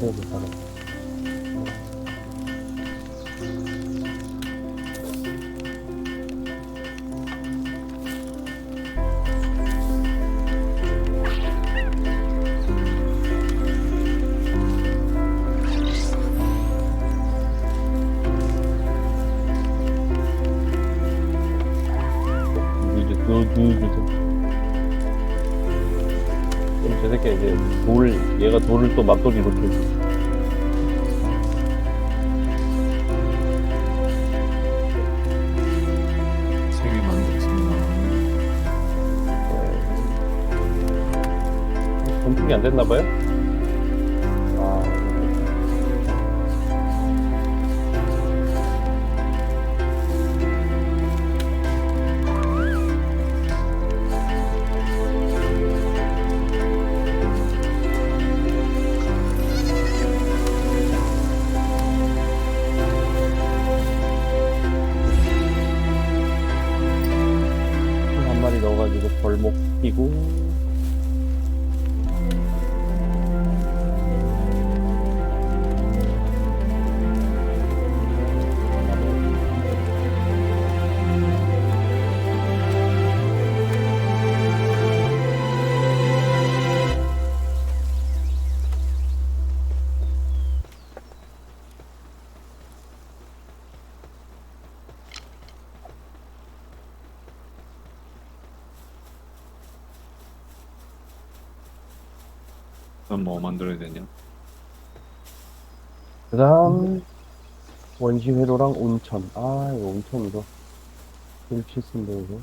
돼, 괜찮아. 뉴즈, 뉴, 뉴즈. 그럼 저 새끼 이제 돌, 얘가 돌을 또 막돌이로 켜줘. 세개 만들었습니다. 전투기 안 됐나 봐요? 그럼 뭐 만들어야 되냐? 그 다음 원시회로랑 온천. 아 이거 온천 이거 제일 필수인데 이거.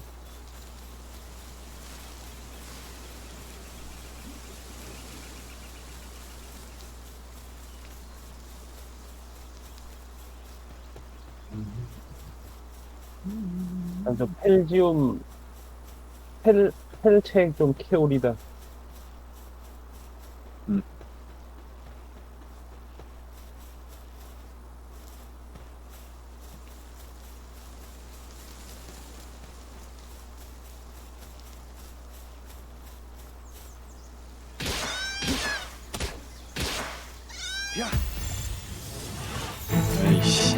아, 저 펠지움 펠 펠책 좀 캐오리다 에이씨.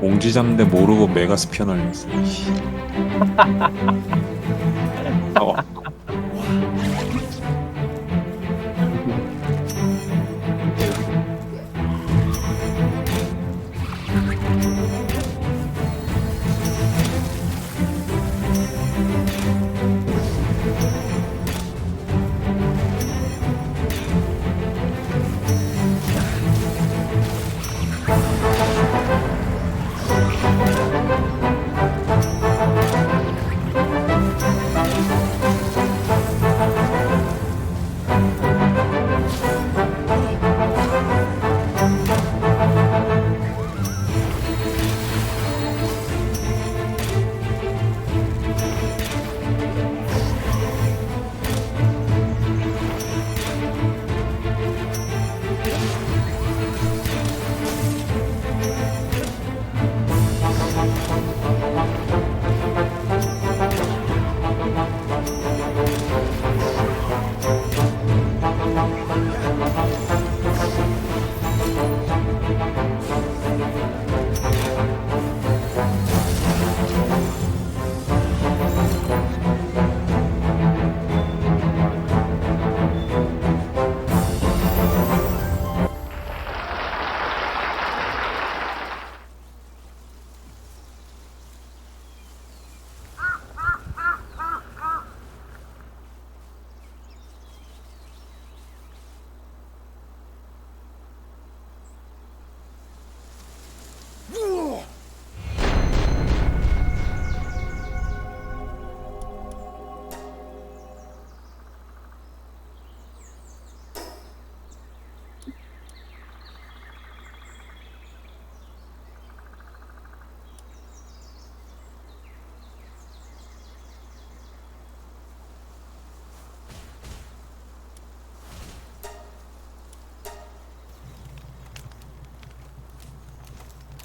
옹지 잡는데 모르고 메가스피어 날렸어. 이씨. 어,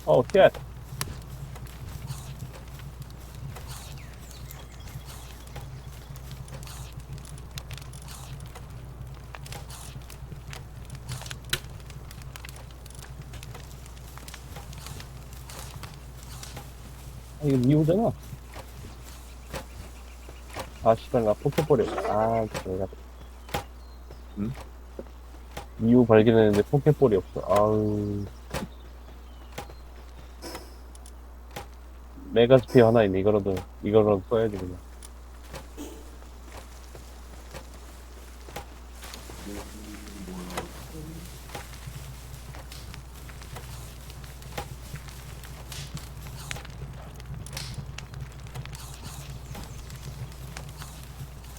어, oh shit. 아, 이거 미우잖아. 아, 씨발, 나 폭포 버려. 아, 내가. 응? 미우 발견했는데 포켓볼이 없어. 아우. 메가스피어 하나 있네. 이거라도, 이거라도 써야지, 그냥.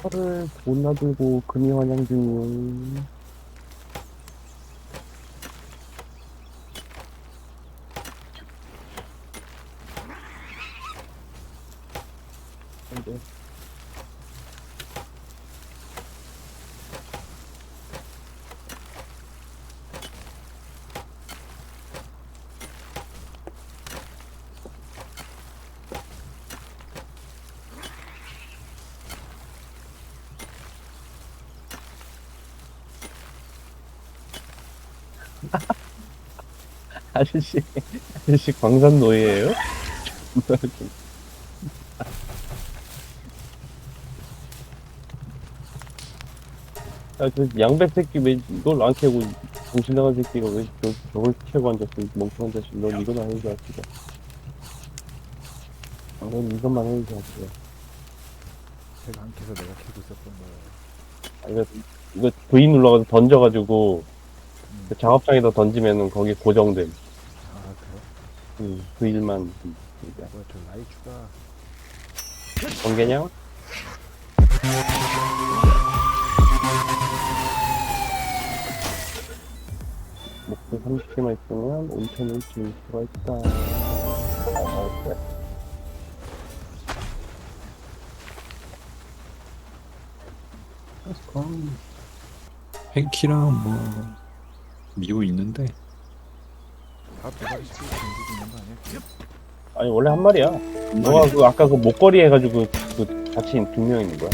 털을 못 놔두고 금이 환영 중이요. 근데 아저씨, 아저씨 광산 노예예요? 아, 그 양배 새끼 왜 이걸 안 캐고 정신 나간 새끼가 왜 저, 저걸 캐고 앉았어? 이 멍청한 자식. 넌 이건 아니지 않지가. 아, 넌 이것만 해야지 않지가. 제가 안 캐서 내가 캐고 있었던 거예요. 아, 이거, 이거 V 눌러가지고 던져가지고 음. 그 작업장에다 던지면은 거기 고정됨. 아 그래요? 음, V만. 뭐야 저 라이 추가 번개냥? 목표 30개만 있으면 온천을 지을 수가 있다. 아, 그래. 팬키랑 뭐 미우 있는데 다두 마리씩 움직이고 있는 거 아니야? 아니, 원래 한 마리야. 너가 그, 아까 그 목걸이 해가지고 그 같이 두명 있는 거야.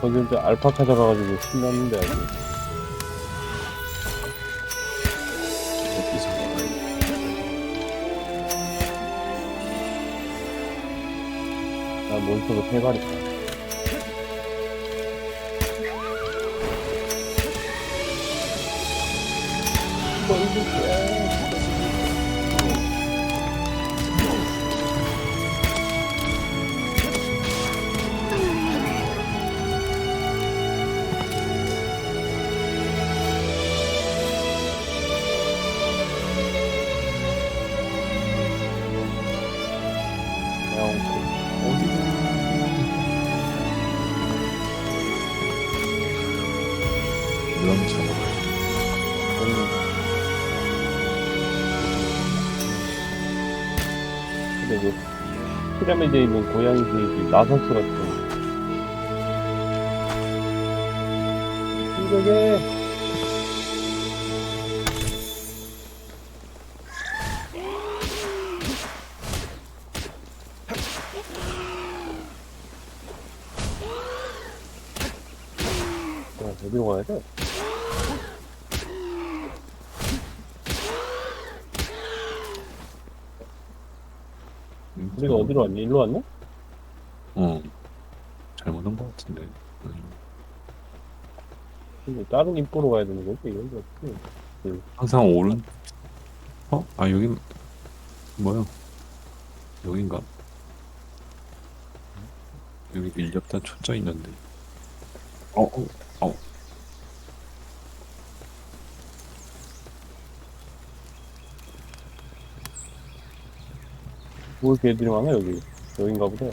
거기 이제 알파 찾아가가지고 신났는데 아주 나 몬스터도 있다. 물론 잡아봐요. 근데 그 피라미드에 있는 고양이 그 나선수 같은 이거게 야, 어디로 가야 돼? 우리가 어디로 왔니? 일로 왔나? 어 잘못 온것 같은데. 음. 근데 다른 입구로 가야 되는 거지? 이건 어떻게? 항상 오른 어? 아 여긴 뭐야? 여긴가? 여기 밀렸다 초짜 있는데. 어, 어, 어. 뭐 이렇게 애들이 많아 여기. 여긴가 보다.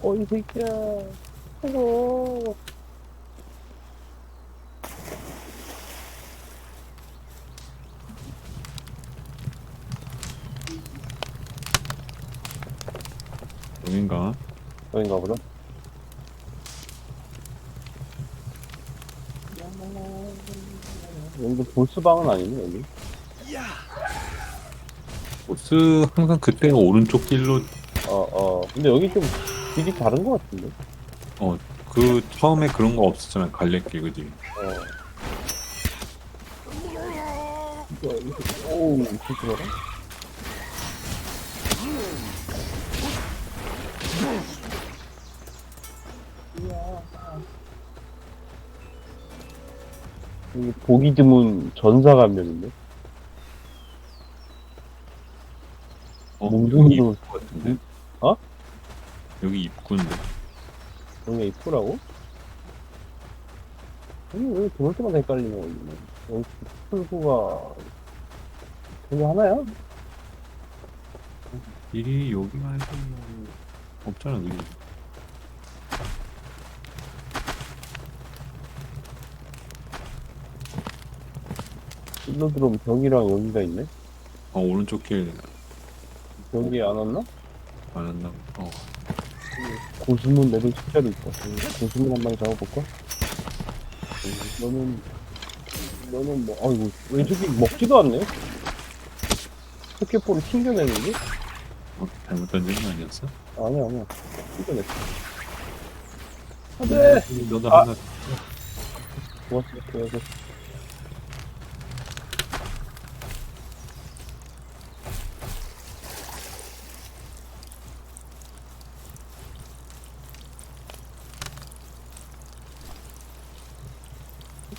어이 새끼야. 아이고. 여긴가? 여긴가 보다. 여기 보스방은 아니네 여기. 보스 항상 그때 오른쪽 길로 어, 어. 근데 여기 좀 길이 다른 것 같은데. 그 처음에 그런 거 없었잖아 갈래길 그지? 어. 오우, 조심해라. 여기 보기 드문 전사 감면인데? 여기 입구 같은데? 어? 여기 입구인데 여기 입구라고? 아니, 왜 들어올 때마다 헷갈리냐, 여기. 여기 출구가, 여기 하나야? 길이 여기가 해서 없잖아 그지? 일로 들어오면 벽이랑 여기가 있네? 어 오른쪽 길 여기 안 왔나? 안 한다고 어 고수문 내릴 숫자도 있다. 음, 고수문 한 마리 잡아볼까? 음, 너는, 너는 뭐, 아이고, 왼쪽이 먹지도 않네? 포켓볼을 튕겨내는데? 어, 잘못 던진 거 아니었어? 아니야, 아니야. 튕겨냈어. 안 돼! 너도 아. 하나 좋았어, 좋았어.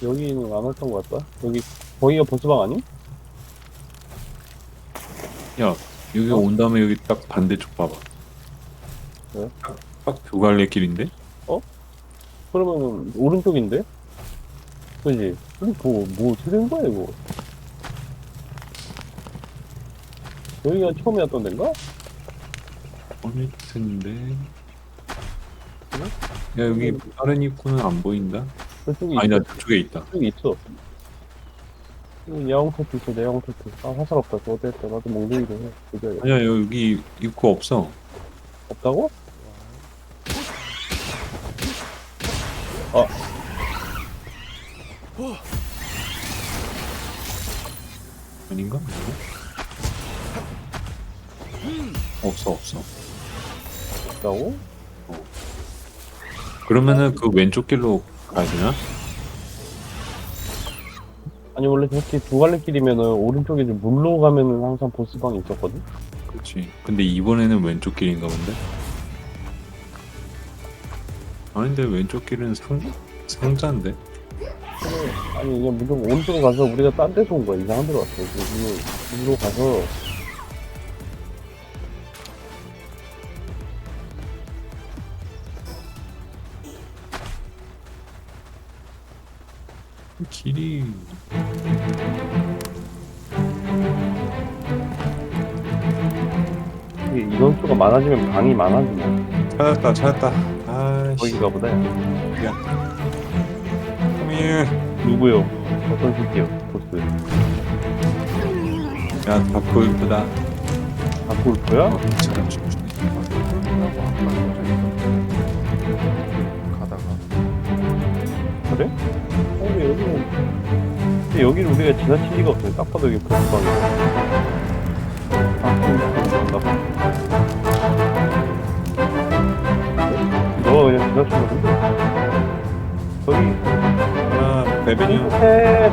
여기는 안 왔던 것 같다. 여기 거기가 보스방 아니? 야 여기 어? 온 다음에 여기 딱 반대쪽 봐봐 왜? 딱두 갈래 길인데? 그러면은 오른쪽인데? 그지? 뭐, 뭐 어떻게 된 거야 이거? 여기가 처음이었던 데인가? 어느 텐데 야 여기 다른 입구는 안 보인다? 저쪽에 아니다. 저쪽에 있다 저기 있어. 여기 야옹 테트 있어, 내 야옹 테트. 아, 화살 없다. 저거 됐다. 나도 몽둥이도 해. 그죠? 아니야 여기 입구 없어 없다고? 아닌가? 없어 없어 없다고? 그러면은 그 왼쪽 길로 가야 되나? 아니, 원래 저렇게 두 갈래 길이면은 오른쪽에 좀 물로 가면은 항상 보스방이 있었거든? 그렇지 근데 이번에는 왼쪽 길인가 본데? 아닌데 왼쪽 길은 상, 상자인데? 아니, 그냥 무조건 오른쪽으로 가서 우리가 딴 데서 온 거야. 이상한 데로 왔어. 물로, 물로 가서. 길이 이게 수가 많아지면 방이 많아지네. 찾았다 찾았다 거기가 보다. 컴here 누구요? 어떤 새끼요? 보스. 야 덕후 이쁘다 바꿀 거야? 어, 괜찮아 춤추 여기는. 근데 여기를 우리가 지나칠 리가 없어요. 딱 봐도 여기 봐. 너가 그냥 지나친 거지? 저기, 아 베베뉴 해!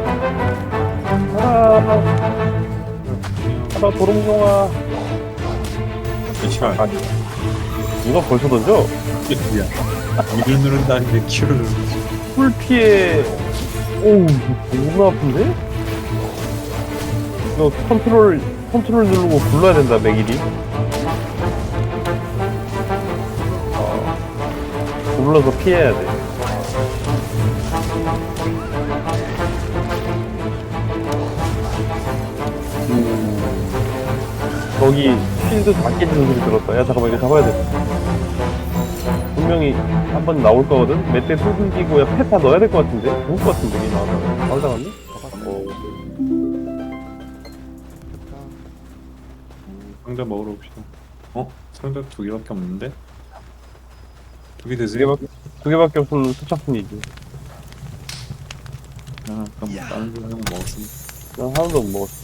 아, 아, 도롱뇽아. 괜찮아 아, 누가 벌써 던져? 야 U를 누른다는데 Q를 누르지 풀 피해. 오우, 이거 너무 아픈데? 이거 컨트롤, 컨트롤 누르고 불러야 된다, 맥일이. 어, 불러서 피해야 돼. 음, 거기 쉴드 다 깨지는 소리 들었다. 야, 잠깐만, 이거 잡아야 돼. 분명히 한 번 나올 거거든? 멧돼 뚫기고 야, 페타 넣어야 될 것 같은데? 좋을 것 같은데, 이 나와서. 바로? 가봤어 어, 상자 먹으러 옵시다 어? 상자 두 개밖에 없는데? 두 개두 드세요. 개밖에, 두 개밖에 없으면 수착순이지. 아, 아까 뭐 다른 거 하나 먹었으면 난 하나도 못 먹었어.